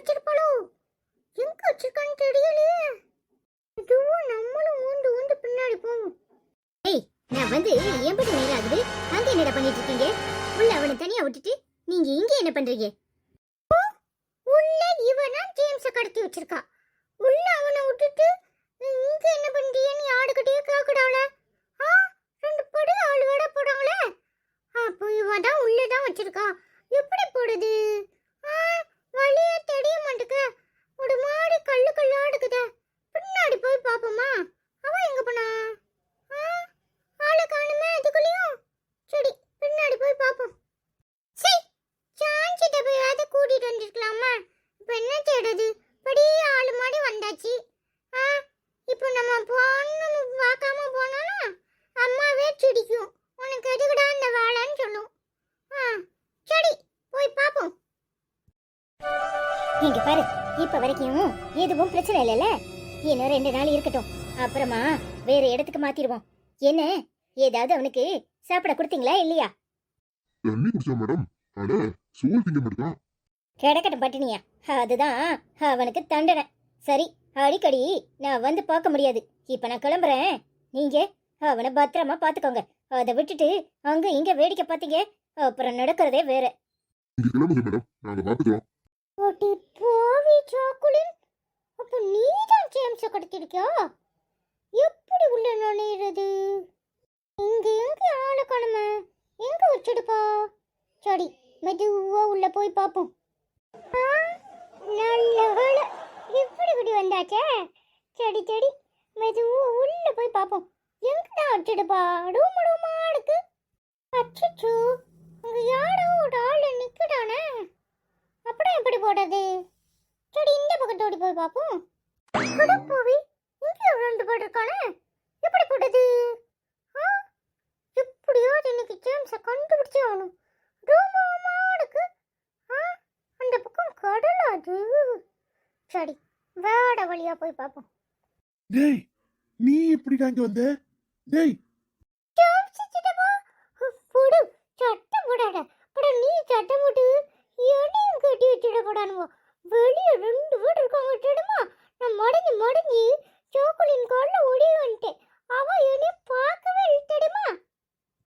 வச்சிருப்பாளோ? எங்க வச்சிருக்கான்னு தெரியலையே. இதுவும் நம்மளும் ஊந்து ஊந்து பின்னாடி போவோம். ஏய் நான் வந்து எண்பது நேரம் ஆகுது அங்க என்னடா பண்ணிட்டு இருக்கீங்க? உள்ள அவனை தனியா விட்டுட்டு நீங்க இங்க என்ன பண்றீங்க உள்ள இவனா ஜேம்ஸ கடத்தி வச்சிருக்கா உள்ள அவனை விட்டுட்டு இங்க என்ன பண்றீன்னு யாருக்கிட்டயே கேக்குறாள ஆ ரெண்டு படி ஆளு வேட போடாங்களே அப்போ இவன் தான் உள்ளதான் வச்சிருக்கா எப்படி போடுது ஆ வழியே தெரிய மாட்டுக்கு ஒரு மாடி கல்லு கல்லா எடுக்குதே பின்னாடி போய் பாப்போமா அவ எங்க போனா ஆ ஆளை காணுமே அதுக்குள்ளயும் சரி பின்னாடி போய் பாப்போம் சரி சாஞ்சிட்ட போயாவது கூட்டிட்டு வந்திருக்கலாமா இப்போ என்ன செய்யறது படி ஆளு மாடி வந்தாச்சு ஆ இப்போ நம்ம பொண்ணு பார்க்காம போனோம்னா அம்மாவே சிடிக்கும் உனக்கு எதுக்குடா இந்த வேலைன்னு சொல்லும் ஆ சரி போய் பார்ப்போம் இங்க பாரு இப்ப வரைக்கும் எதுவும் பிரச்சனை இல்லைல்ல? இன்னும் ரெண்டு நாள் இருக்கட்டும். அப்புறமா வேற இடத்துக்கு மாத்திடுவோம். என்ன? ஏதாவது அவனுக்கு சாப்பிட கொடுத்தீங்களா இல்லையா? தண்ணி குடிச்சா மேடம். அட சோறு திங்க மாட்டான் கிடக்கட்டும் பட்டினியா. அதுதான் அவனுக்கு தண்டனை. சரி அடிக்கடி நான் வந்து பார்க்க முடியாது. இப்ப நான் கிளம்புறேன். நீங்க அவனை பத்திரமா பாத்துக்கோங்க அதை விட்டுட்டு அங்க இங்க வேடிக்கை பார்த்தீங்க. அப்புறம் நடக்கிறதே வேற. இங்க கிளம்புங்க மேடம். நாங்க பாத்துக்கிறோம் ஓட்டி போவி சாக்குலின். அப்போ நீ தான் ஜேம்ஸை கடத்திருக்கியா எப்படி உள்ள நுழையிறது? இங்க எங்க ஆளை காணும. எங்க வச்சிடுப்பா? சரி மெதுவா உள்ள போய் பார்ப்போம் ஆ, நல்ல வேலை இப்படி இப்படி வந்தாச்சே சரி சரி மெதுவா உள்ள போய் பார்ப்போம் எங்கடா வச்சிடுப்பா ரூம் ரூமா இருக்கு அச்சோ அங்க யாரோ ஒரு ஆள் நிக்கிறானே அப்புறம் எப்படி போடுறது சரி இந்த பக்கத்து ஓடி போய் பார்ப்போம் அட போவி இங்க பேர் இருக்கானே? எப்படி போடுறது ஆ எப்படியாவது இன்னைக்கு ஜேம்ஸை கண்டுபிடிச்சே ஆகணும். ரூமா இருக்கு ஆ அந்த பக்கம் கடலா அது. சரி வேட வழியா போய் பார்ப்போம். டேய் நீ எப்படிடா இங்க வந்த? டேய். ஜேம்ஸ் சித்தப்பா போடு சட்டம் போடாத அப்புறம் நீ சட்டம் போட்டு என்னையும் கட்டி வச்சுட போடானுவோ வெளியே ரெண்டு பேர் இருக்காங்க தெரியுமா நான் மடங்கி மடங்கி சோக்குலின் காலில் ஓடி வந்துட்டேன். அவன் என்னை பார்க்கவே இல்லை தெரியுமா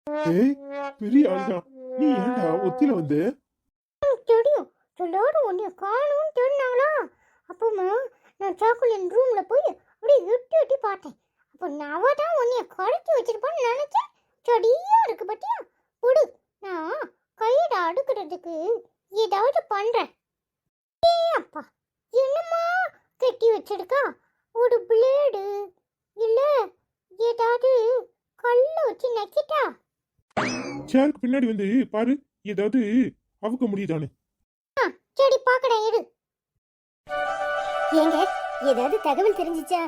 டேய் பெரிய ஆளுதான் நீ ஏன்டா ஒத்தில வந்த? தெரியும். எல்லாரும் உன்னை காணும்னு தெரிஞ்சாங்களா அப்போமா நான் சாக்குலின் ரூம்ல போய் அப்படியே எட்டி எட்டி பார்த்தேன். அப்போ நான் அவ தான் உன்னைய கடைச்சி வச்சிருப்பான்னு நினைச்சேன். செடியா இருக்கு பத்தியா? புடு நான் கையில அடுக்கிறதுக்கு ஏதாவது பண்றேன். ஏ அப்பா என்னம்மா? கட்டி வச்சிருக்கா? ஒரு பிளேடு இல்ல ஏதாவது கல்ல வச்சு நக்கிட்டா சேருக்கு பின்னாடி வந்து பாரு ஏதாவது அவுக்க முடியுதானு செடி பார்க்கறேன் இரு. ஏங்க ஏதாவது தகவல் தெரிஞ்சிச்சா?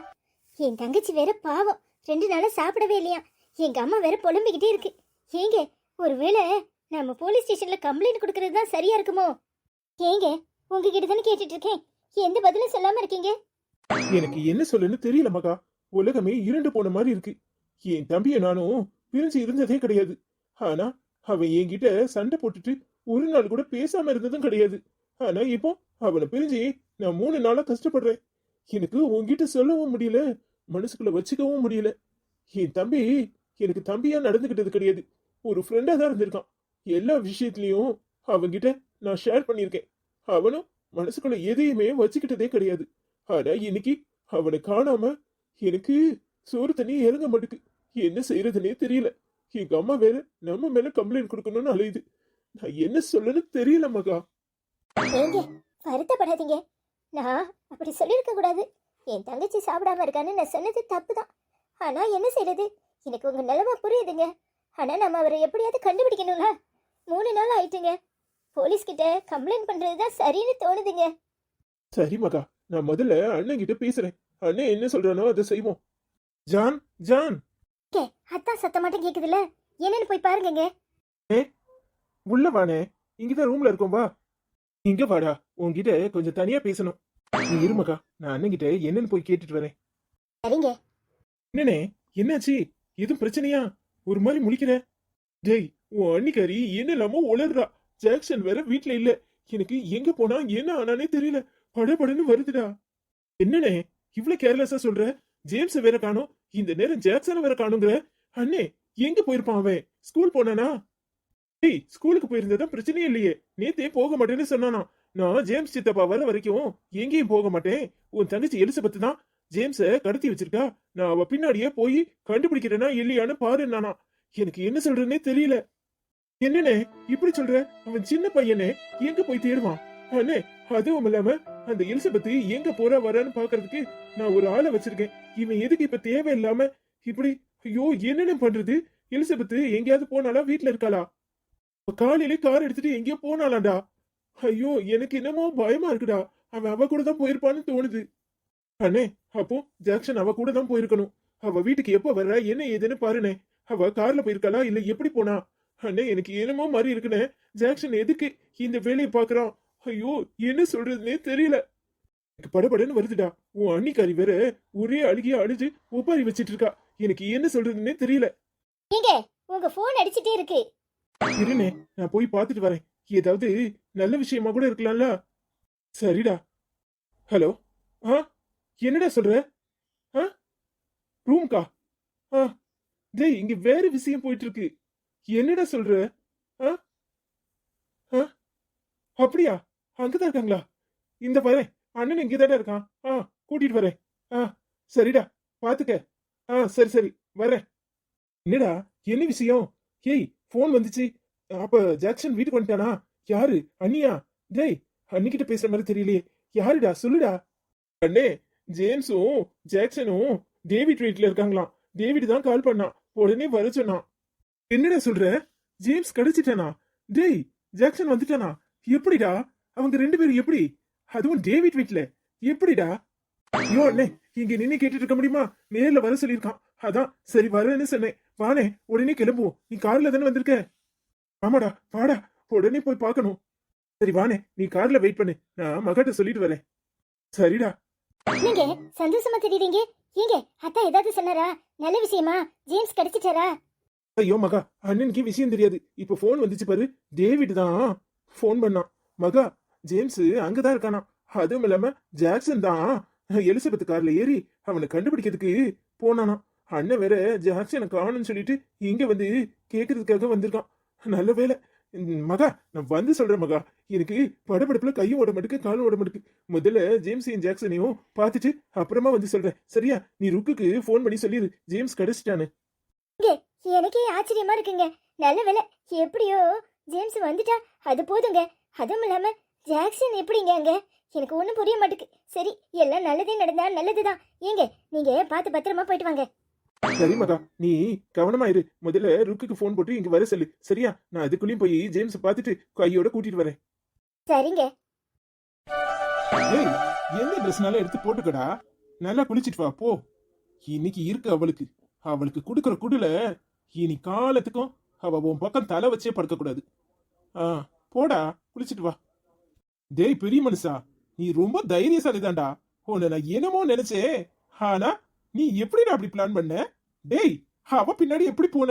என் தங்கச்சி வேற பாவம் ரெண்டு நாளா சாப்பிடவே இல்லையா? எங்க அம்மா வேற புலம்பிக்கிட்டே இருக்கு. ஏங்க ஒருவேளை நம்ம போலீஸ் ஸ்டேஷன்ல கம்ப்ளைண்ட் கொடுக்கறது தான் சரியா இருக்குமோ? ஏங்க உங்ககிட்ட தானே கேட்டுட்டு இருக்கேன். எந்த பதிலும் சொல்லாம இருக்கீங்க? எனக்கு என்ன சொல்லுன்னு தெரியல மகா. உலகமே இருண்டு போன மாதிரி இருக்கு. என் தம்பிய நானும் பிரிஞ்சு இருந்ததே கிடையாது. ஆனா அவன் என்கிட்ட சண்டை போட்டுட்டு ஒரு நாள் கூட பேசாம இருந்ததும் கிடையாது. ஆனா இப்போ அவனை பிரிஞ்சு நான் மூணு நாளா கஷ்டப்படுறேன். எனக்கு உன்கிட்ட சொல்லவும் முடியல மனசுக்குள்ள வச்சுக்கவும் முடியல. என் தம்பி எனக்கு தம்பியா நடந்துகிட்டது கிடையாது. ஒரு ஃப்ரெண்டா தான் இருந்திருக்கான். எல்லா விஷயத்துலயும் அவன்கிட்ட நான் ஷேர் பண்ணியிருக்கேன். அவனும் மனசுக்குள்ள எதையுமே வச்சுக்கிட்டதே கிடையாது. ஆனா இன்னைக்கு அவனை காணாம எனக்கு சோறு தண்ணி இறங்க மாட்டுக்கு. என்ன செய்யறதுனே தெரியல. எங்க அம்மா வேற நம்ம மேல கம்ப்ளைண்ட் கொடுக்கணும்னு அலையுது. நான் என்ன சொல்லணும்னு தெரியல மகா. ஏங்க வருத்தப்படாதீங்க. நான் அப்படி சொல்லியிருக்க கூடாது. என் தங்கச்சி சாப்பிடாம இருக்கான்னு நான் சொன்னது தப்பு தான் ஆனா என்ன செய்யறது எனக்கு உங்க நிலைமை புரியுதுங்க. ஆனா நம்ம அவரை எப்படியாவது கண்டுபிடிக்கணும்ல? மூணு நாள் ஆயிட்டுங்க. போலீஸ் கிட்ட கம்ப்ளைண்ட் பண்றது தான் சரின்னு தோணுதுங்க. சரி மகா நான் முதல்ல அண்ணன் கிட்ட பேசுறேன். அண்ணன் என்ன சொல்றானோ அதை செய்வோம். John John. அதான் சத்தம் மட்டும் கேக்குதுல்ல? என்னன்னு போய் பாருங்கங்க. உள்ள வானே. இங்கதான் ரூம்ல இருக்கோம் வா. இங்க வாடா உன்கிட்ட கொஞ்சம் தனியா பேசணும். நீ இருமக்கா நான் அண்ணன்கிட்ட என்னன்னு போய் கேட்டுட்டு வரேன். சரிங்க. என்னனே என்னாச்சு? எதுவும் பிரச்சனையா? ஒரு மாதிரி முழிக்கிற. டேய் உன் அன்னிக்காரி என்னெல்லாமோ உளர்றா ஜாக்சன் வேற வீட்ல இல்ல. எனக்கு எங்க போனா என்ன ஆனானே தெரியல. படபடன்னு வருதுடா. என்னனே இவ்வளவு கேர்லெஸ்ஸா சொல்ற? ஜேம்ஸ் வேற காணும். இந்த நேரம் ஜாக்சனை வேற காணுங்கிற? அண்ணே எங்க போயிருப்பான் அவன்? ஸ்கூல் போனானா? டேய் ஸ்கூலுக்கு போயிருந்ததா பிரச்சனையே இல்லையே. நேத்தே போக மாட்டேன்னு சொன்னானா நான் ஜேம்ஸ் சித்தப்பா வர வரைக்கும் எங்கேயும் போக மாட்டேன். உன் தங்கச்சி எலிசபெத் தான். ஜேம்ஸ கடத்தி வச்சிருக்கா. நான் அவ பின்னாடியே போய் கண்டுபிடிக்கிறேனா இல்லையான்னு பாருன்னானா எனக்கு என்ன சொல்றேன்னே தெரியல. என்னனே இப்படி சொல்ற? அவன் சின்ன பையனே எங்க போய் தேடுவான்? அண்ணே அதுவும் இல்லாம அந்த எலிசபெத் எங்க போறா வரான்னு பாக்குறதுக்கு நான் ஒரு ஆளை வச்சிருக்கேன். இவன் எதுக்கு இப்ப தேவையில்லாம இப்படி ஐயோ என்னென்ன பண்றது? எலிசபெத் எங்கேயாவது போனாலா வீட்ல இருக்காளா? காலையில கார் எடுத்துட்டு எங்கேயோ போனாலாண்டா ஐயோ எனக்கு என்னமோ பயமா இருக்குடா. அவன் அவ கூட தான் போயிருப்பான்னு தோணுது. அண்ணே அப்போ ஜாக்சன் அவ கூட தான் போயிருக்கணும். அவ வீட்டுக்கு எப்ப வர்றா? என்ன ஏதுன்னு பாருனே அவ கார்ல போயிருக்காளா? இல்ல எப்படி போனா? அண்ணே எனக்கு என்னமோ மாதிரி இருக்குனே ஜாக்சன் எதுக்கு இந்த வேலையை பாக்குறான் ஐயோ என்ன சொல்றதுன்னே தெரியல. எனக்கு படபடன்னு வருதுடா. உன் அன்னிக்காரி வேற ஒரே அழுகிய அழுது ஒப்பாரி வச்சிட்டு இருக்கா எனக்கு என்ன சொல்றதுன்னே தெரியல. ஏங்க உங்க போன் அடிச்சிட்டே இருக்கு. இருனே நான் போய் பார்த்துட்டு வரேன். ஏதாவது நல்ல விஷயமா கூட இருக்கலாம்ல. சரிடா. ஹலோ ஆ என்னடா சொல்ற? ஆ ரூம்கா? ஆ டேய் இங்க வேற விஷயம் போயிட்டு இருக்கு என்னடா சொல்ற? ஆ? ஆ? அப்படியா? அங்கதான் இருக்காங்களா? இந்த வரேன் அண்ணன் இங்கே இருக்கான். ஆ கூட்டிட்டு வரேன். ஆ சரிடா பாத்துக்க. ஆ சரி சரி வரேன். என்னடா என்ன விஷயம்? ஏய் ஃபோன் வந்துச்சு. அப்ப ஜாக்சன் வீட்டுக்கு வந்துட்டானா? யாரு? அண்ணியா? டேய் அன்னிக்கிட்ட பேசுற மாதிரி தெரியலையே. யாருடா? சொல்லுடா. அண்ணே ஜேம்ஸும் ஜாக்சனும் டேவிட் வீட்டுல இருக்காங்களாம். டேவிட் தான் கால் பண்ணான். உடனே வர சொன்னான். என்னடா சொல்ற? ஜேம்ஸ் கிடைச்சிட்டானா? டேய் ஜாக்சன் வந்துட்டானா? எப்படிடா? அவங்க ரெண்டு பேரும் எப்படி? அதுவும் டேவிட் வீட்ல. எப்படிடா? ஐயோ அண்ணே இங்க நின்னு கேட்டுட்டு இருக்க முடியுமா? நேர்ல வர சொல்லியிருக்கான். அதான் சரி வரேன்னு சொன்னேன். வானே உடனே கிளம்புவோம். நீ கார்ல தானே வந்திருக்க? ஆமாடா வாடா உடனே போய் பார்க்கணும். சரி வானே நீ கார்ல வெயிட் பண்ணு. நான் மகாட்ட சொல்லிட்டு வரேன். சரிடா. நீங்க சந்தோஷமா தெரியுறீங்க? ஏங்க அத்தா ஏதாவது சொன்னாரா? நல்ல விஷயமா? ஜேம்ஸ் கிடைச்சிட்டாரா? ஐயோ மகா அண்ணனுக்கு விஷயம் தெரியாது. இப்ப போன் வந்துச்சு பாரு. டேவிட் தான் ஃபோன் பண்ணான். மகா ஜேம்ஸ் அங்கதான் இருக்கானா அதுவும் இல்லாம ஜாக்சன் தான் எலிசபெத் கார்ல ஏறி அவனை கண்டுபிடிக்கிறதுக்கு போனானா அண்ணன் வேற ஜாக்சனை காணும்னு சொல்லிட்டு இங்க வந்து கேக்குறதுக்காக வந்திருக்கான். நல்ல வேலை மகா நான் வந்து சொல்றேன் மகா. எனக்கு படபடப்புல கையும் ஓட மாட்டுக்கு காலும் ஓட மாட்டுக்கு. முதல்ல ஜேம்ஸையும் ஜாக்சனையும் பார்த்துட்டு அப்புறமா வந்து சொல்றேன். சரியா? நீ ருக்குக்கு ஃபோன் பண்ணி சொல்லிடு ஜேம்ஸ் கிடைச்சிட்டான்னு எனக்கே ஆச்சரியமா இருக்குங்க. நல்ல வேலை எப்படியோ ஜேம்ஸ் வந்துட்டா அது போதுங்க. அதுவும் இல்லாம ஜாக்சன் எப்படிங்க அங்க? எனக்கு ஒன்றும் புரிய மாட்டுக்கு. சரி எல்லாம் நல்லதே நடந்தா நல்லதுதான். ஏங்க நீங்க பார்த்து பத்திரமா போயிட்டு வாங்க. சரி மகா. நீ கவனமா இரு. முதல்ல ருக்குக்கு ஃபோன் போட்டு இங்க வர சொல்லு. சரியா? நான் அதுக்குள்ளேயும் போய் ஜேம்ஸ் பார்த்துட்டு கையோட கூட்டிட்டு வரேன். சரிங்க. ஏய் எந்த ட்ரெஸ்னால எடுத்து போட்டுக்கடா. நல்லா குளிச்சிட்டு வா போ. இன்னைக்கு இருக்கு அவளுக்கு. அவளுக்கு கொடுக்குற குடுல இனி காலத்துக்கும் அவ உன் பக்கம் தலை வச்சே படுக்கக்கூடாது ஆ போடா குளிச்சிட்டு வா. டேய் பெரிய மனுஷா நீ ரொம்ப தைரியசாலிதான்டா. உன்னை நான் என்னமோ நினைச்சே. ஆனா நீ எப்படிடா அப்படி பிளான் பண்ண? டேய் அவ பின்னாடி எப்படி போன?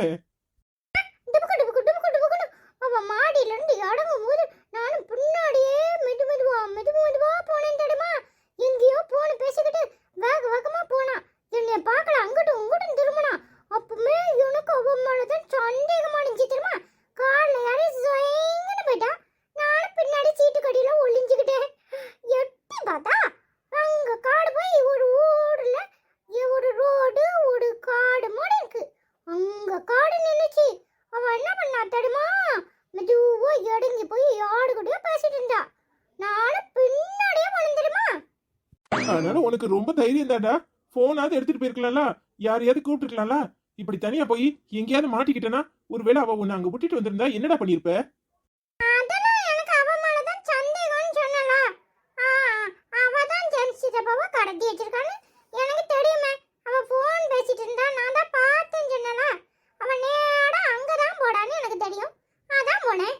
அவ மாடியில இருந்து இறங்கும் போது நானும் பின்னாடியே மெது மெதுவா மெது மெதுவா போனேன் தெரியுமா? எங்கேயோ போன பேசிக்கிட்டு வேக வேகமா போனா என்னைய பார்க்கல அங்கிட்டும் இங்கிட்டும் திரும்பினா அப்பவுமே எனக்கு அவ மேலதான் சந்தேகமா இருந்துச்சு தெரியுமா கார்ல யாரே ஜொயங்கன்னு போயிட்டா நானும் பின்னாடி சீட்டு கடியில ஒளிஞ்சுக்கிட்டேன் எட்டி பார்த்தா அங்க காடு போய் ஒரு ஊர்ல ஒரு ரோடு ஒரு காடு மாதிரி இருக்கு அங்க காடு நின்னுச்சு அவ என்ன பண்ணா தெரியுமா மெதுவா இறங்கி போய் யாரு கூடயோ பேசிட்டு இருந்தா நானும் பின்னாடியே போனேன் தெரியுமா அதனால உனக்கு ரொம்ப போனாவது எடுத்துட்டு போயிருக்கலாம்ல? யாரையாவது கூப்பிட்டுருக்கலாம்ல? இப்படி தனியா போய் எங்கேயாவது மாட்டிக்கிட்டேனா ஒருவேளை அவ உன்னை அங்க விட்டுட்டு வந்திருந்தா என்னடா பண்ணிருப்ப அதெல்லாம் எனக்கு அவ மேலதான் சந்தேகம்னு சொன்னல அவ தான் ஜென்ஸ் சித்தப்பாவை கடத்தி வச்சிருக்கான்னு எனக்கு தெரியுமே அவ ஃபோன் பேசிட்டு இருந்தா நான் தான் பார்த்தேன்னு சொன்னல அவ நேரா அங்கதான் போடான்னு எனக்கு தெரியும் அதான் போனேன்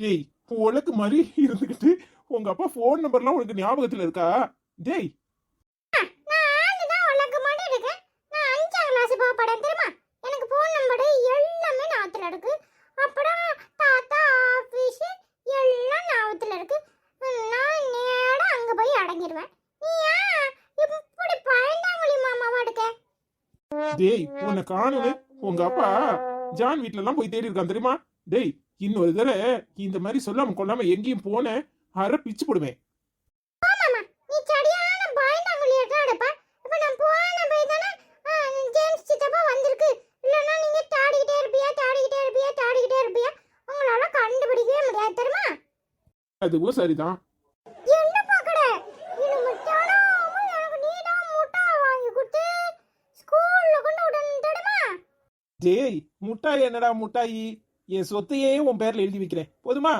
டேய் உலக்கு மாதிரி இருந்துகிட்டு உங்க அப்பா ஃபோன் நம்பர்லாம் உனக்கு ஞாபகத்துல இருக்கா டேய் நான் ஆளுதான் உனக்கு மட்டும் இருக்கேன் நான் அஞ்சாம் கிளாஸ் போக படம் தெரியுமா எனக்கு ஃபோன் நம்பர் எல்லாமே ஞாபகத்தில் இருக்கு அப்புறம் தாத்தா ஆஃபீஸ் எல்லாம் ஞாபகத்தில் இருக்கு ம், நான் நேரா அங்கே போய் அடங்கிடுவேன் நீ ஏன் இப்படி பயந்தாங்குழி மாமாவா இருக்க? டேய் உன்னை காணுன்னு உங்க அப்பா. ஜான் வீட்ல எல்லாம் போய் தேடி இருக்கான் தெரியுமா? டேய் இன்னொரு தடவை இந்த மாதிரி சொல்லாம கொள்ளாம எங்கேயும் போனேன். அரை பிச்சு போடுவேன் அதுவும் சரிதான். டேய் முட்டாய் என்னடா முட்டாயி? என் சொத்தையே உன் பேர்ல எழுதி வைக்கிறேன். போதுமா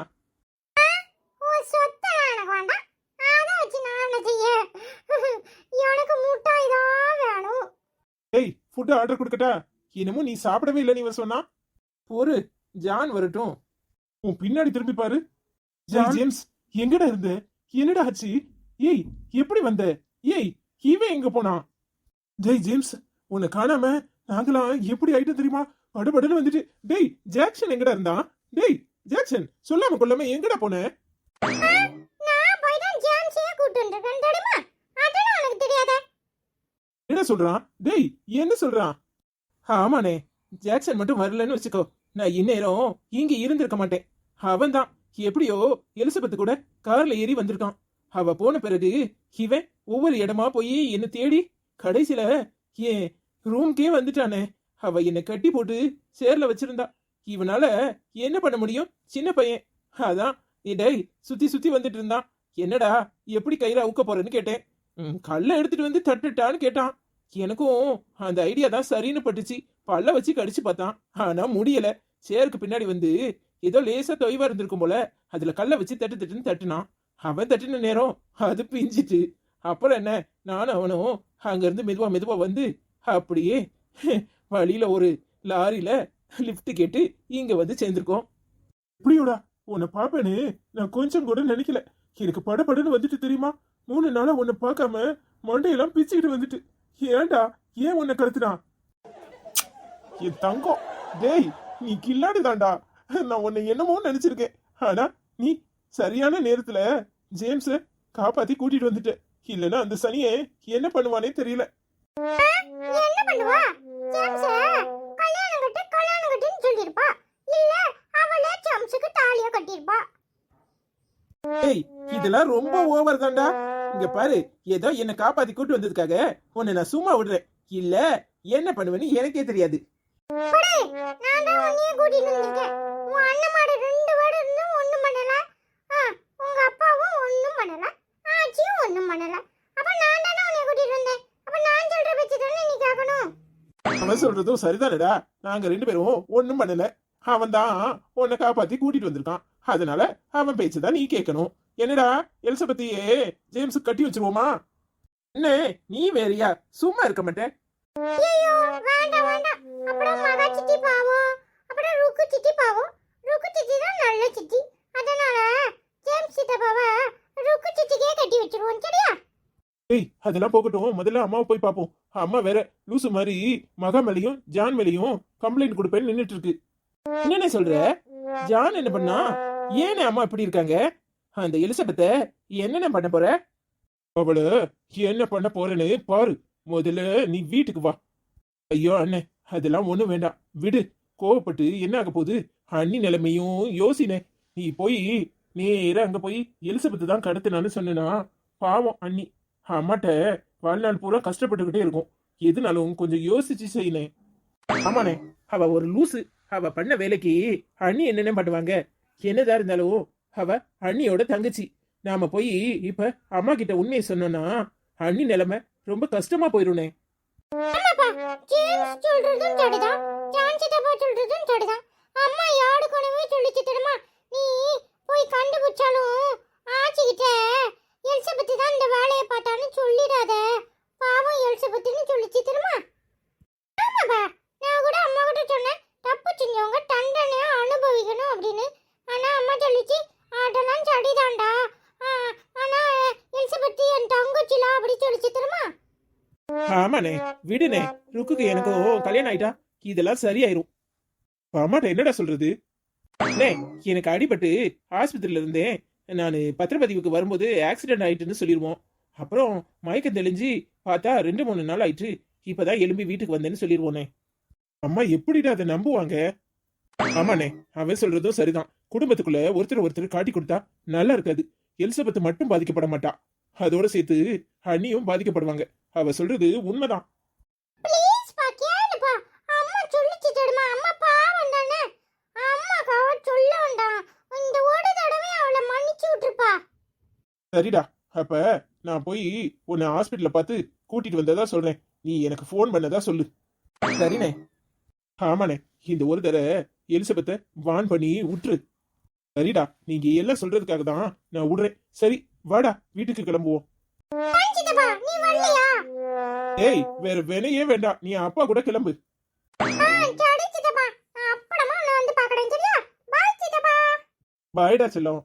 உன் சொத்தை எனக்கு வேண்டாம் அதை வச்சு நான் என்ன செய்ய எனக்கு முட்டாய் தான் வேணும். டேய் ஃபுட் ஆர்டர் கொடுக்கட்டா? இன்னமும் நீ சாப்பிடவே இல்லை நீ சொன்னா. பொறு ஜான் வரட்டும். உன் பின்னாடி திரும்பி பாரு. ஜான்? ஜேம்ஸ் எங்கடா இருந்த? என்னடா ஆச்சு? ஏய் எப்படி வந்த? ஏய் இவன் எங்க போனான் டேய் ஜேம்ஸ் உன்னை காணாம நாங்களாம் எப்படி ஆயிட்டோம் தெரியுமா? படுபடுன்னு வந்துட்டு. டேய் ஜாக்சன் எங்கடா இருந்தான்? டேய் ஜாக்சன் சொல்லாம கொள்ளாம எங்கடா போன? தெரியுமா அதெல்லாம் உனக்கு தெரியாதா? என்ன சொல்றான்? டேய் என்ன சொல்றான்? ஆமாண்ணே ஜாக்சன் மட்டும் வரலன்னு வச்சுக்கோ. நான் இந்நேரம் இங்க இருந்திருக்க மாட்டேன். அவன் தான். எப்படியோ எலிசபெத் கூட கார்ல ஏறி வந்திருக்கான். அவ போன பிறகு இவன் ஒவ்வொரு இடமா போய் என்ன தேடி கடைசியில என் ரூம்க்கே வந்துட்டானே. அவ என்னை கட்டி போட்டு சேர்ல வச்சிருந்தா. இவனால என்ன பண்ண முடியும்? சின்ன பையன். அதான் டேய் சுத்தி சுத்தி வந்துட்டு இருந்தான். என்னடா எப்படி கயிறு அவுக்க போறேன்னு கேட்டேன். ம், கல்லை எடுத்துட்டு வந்து தட்டுட்டான்னு கேட்டான். எனக்கும் அந்த ஐடியா தான் சரின்னு பட்டுச்சு. பல்ல வச்சு கடிச்சு பார்த்தான். ஆனா முடியல. சேருக்கு பின்னாடி வந்து ஏதோ லேசா தொய்வா இருந்திருக்கும் போல. அதுல கல்லை வச்சு தட்டு தட்டுன்னு தட்டுனான். அவன் தட்டின நேரம் அது பிஞ்சிட்டு. அப்புறம் என்ன? நானும் அவனும் அங்கேருந்து மெதுவாக மெதுவா மெதுவா வந்து அப்படியே வழியில ஒரு லாரியில லிஃப்ட் கேட்டு இங்க வந்து சேர்ந்திருக்கோம். இப்படியோடா உன்னை பார்ப்பேன்னு நான் கொஞ்சம் கூட நினைக்கல. எனக்கு படபடன்னு வந்துட்டு தெரியுமா? மூணு நாளா உன்னை பார்க்காம மண்டையெல்லாம் பிச்சுக்கிட்டு வந்துட்டு. ஏன்டா? ஏன் உன்னை கடத்துனான் என் தங்கம். டேய் நீ கில்லாடுதான்டா. நான் உன்னை என்னமோ நினைச்சிருக்கேன். ஆனா நீ சரியான நேரத்துல ஜேம்ஸ காப்பாத்தி கூட்டிட்டு வந்துட்ட. இல்லைன்னா அந்த சனியே என்ன பண்ணுவானே தெரியல. என்ன பண்ணுவா ஜேம்ஸ கல்யாணம் கட்டு கல்யாணம் கட்டுன்னு சொல்லிருப்பா இல்ல அவளே ஜேம்ஸுக்கு தாலிய கட்டிருப்பா ஏய் இதெல்லாம் ரொம்ப ஓவர் தான்டா. இங்க பாரு ஏதோ என்ன காப்பாத்தி கூட்டு வந்ததுக்காக உன்னை நான் சும்மா விடுறேன். இல்ல என்ன பண்ணுவேன்னு எனக்கே தெரியாது. அவன் சொல்றதும் சரிதானடா. நாங்க ரெண்டு பேரும் ஒண்ணும் பண்ணல. அவன் தான் உன்னை காப்பாத்தி கூட்டிட்டு வந்திருக்கான். அதனால அவன் பேச்சு தான் நீ கேட்கணும் என்னடா எலிசபெத்தியே ஜேம்ஸ் கட்டி வச்சிருவோமா? என்ன நீ வேறியா? சும்மா இருக்க மாட்டேன். ஏய் அதெல்லாம் போகட்டும். முதல்ல அம்மாவை போய் பார்ப்போம். அம்மா வேற லூசு மாதிரி மகா மேலையும் ஜான் மேலையும் கம்ப்ளைண்ட் கொடுப்பேன்னு நின்னுட்டு இருக்கு. என்னண்ணே சொல்ற? ஜான் என்ன பண்ணா? ஏனே அம்மா இப்படி இருக்காங்க? அந்த எலிசபெத்த என்னென்ன பண்ண போற? அவள என்ன பண்ண போறேன்னு பாரு. முதல்ல நீ வீட்டுக்கு வா. ஐயோ அண்ணே அதெல்லாம் ஒண்ணும் வேண்டாம். விடு. கோவப்பட்டு என்ன ஆக போகுது? அண்ணி நிலைமையும் யோசினே. நீ போய் நேரா அங்க போய் எலிசபெத் தான் கடத்தினான்னு சொன்னா பாவம் அண்ணி. அம்மாட்ட வாழ்நாள் பூரா கஷ்டப்பட்டுக்கிட்டே இருக்கும். எதுனாலும் கொஞ்சம் யோசிச்சு செய்யணே ஆமாண்ணே அவ ஒரு லூசு. அவ பண்ண வேலைக்கு அண்ணி என்னென்ன பண்ணுவாங்க? என்னதா இருந்தாலும் அவ அண்ணியோட தங்கச்சி. நாம போய் இப்ப அம்மா கிட்ட உண்மையை சொன்னோம்னா அண்ணி நிலைமை ரொம்ப கஷ்டமா போயிருனே சொல்றதும் சொல்றதும் அம்மா யாரு கொனவே சொல்லிச்சு தெரியுமா நீ போய் கண்டுபிடிச்சாலும் ஆச்சிக்கிட்ட எலிசபெத்து தான் இந்த வேலையை பார்த்தான்னு சொல்லிடாத பாவம் எலிசபெத்துன்னு சொல்லிச்சு தெரியுமா ஆமாப்பா நான் கூட அம்மா கிட்ட சொன்னேன் தப்பு செஞ்சவங்க தண்டனையா அனுபவிக்கணும் அப்படின்னு ஆனா அம்மா சொல்லிச்சு ஆமாண்ணே விடுனே ருக்குக்கு எனக்கும் கல்யாணம் ஆயிட்டா? இதெல்லாம் சரியாயிரும். அம்மாட்ட என்னடா சொல்றது? எனக்கு அடிபட்டு ஆஸ்பத்திரியில இருந்தேன். நான் பத்திரப்பதிவுக்கு வரும்போது ஆக்சிடென்ட் ஆயிட்டுன்னு சொல்லிடுவோம் அப்புறம் மயக்கம் தெளிஞ்சு பார்த்தா ரெண்டு மூணு நாள் ஆயிட்டு இப்பதான் எலும்பி வீட்டுக்கு வந்தேன்னு சொல்லிடுவோனே அம்மா எப்படிடா அதை நம்புவாங்க? ஆமாண்ணே அவன் சொல்றதும் சரிதான். குடும்பத்துக்குள்ள ஒருத்தர் ஒருத்தர் காட்டி கொடுத்தா நல்லா இருக்காது. எலிசபெத் மட்டும் பாதிக்கப்பட மாட்டா. அதோட சேர்த்து அண்ணியும் பாதிக்கப்படுவாங்க. அவ சொல்றது உண்மைதான் ப்ளீஸ்ப்பா கேளுப்பா அம்மா சொல்லிச்சு தெரியுமா அம்மா பாவம் தானே அம்மாக்கு அவ சொல்ல வேண்டாம் இந்த ஒரு தடவை அவளை மன்னிச்சு விட்டுருப்பா சரிடா அப்ப நான் போய் உன்னை ஹாஸ்பிட்டல்ல பார்த்து கூட்டிட்டு வந்ததா சொல்றேன். நீ எனக்கு ஃபோன் பண்ணதா சொல்லு. சரிண்ணே. ஆமாண்ணே. இந்த ஒரு தடவை எலிசபெத்தை வான் பண்ணி விட்டுரு சரிடா நீங்க எல்லாம் சொல்றதுக்காக தான் நான் விடுறேன் சரி வாடா வீட்டுக்கு கிளம்புவோம். ஏய் வேற வினையே வேண்டாம். நீ அப்பா கூட கிளம்பு. பாய்டா செல்லம்.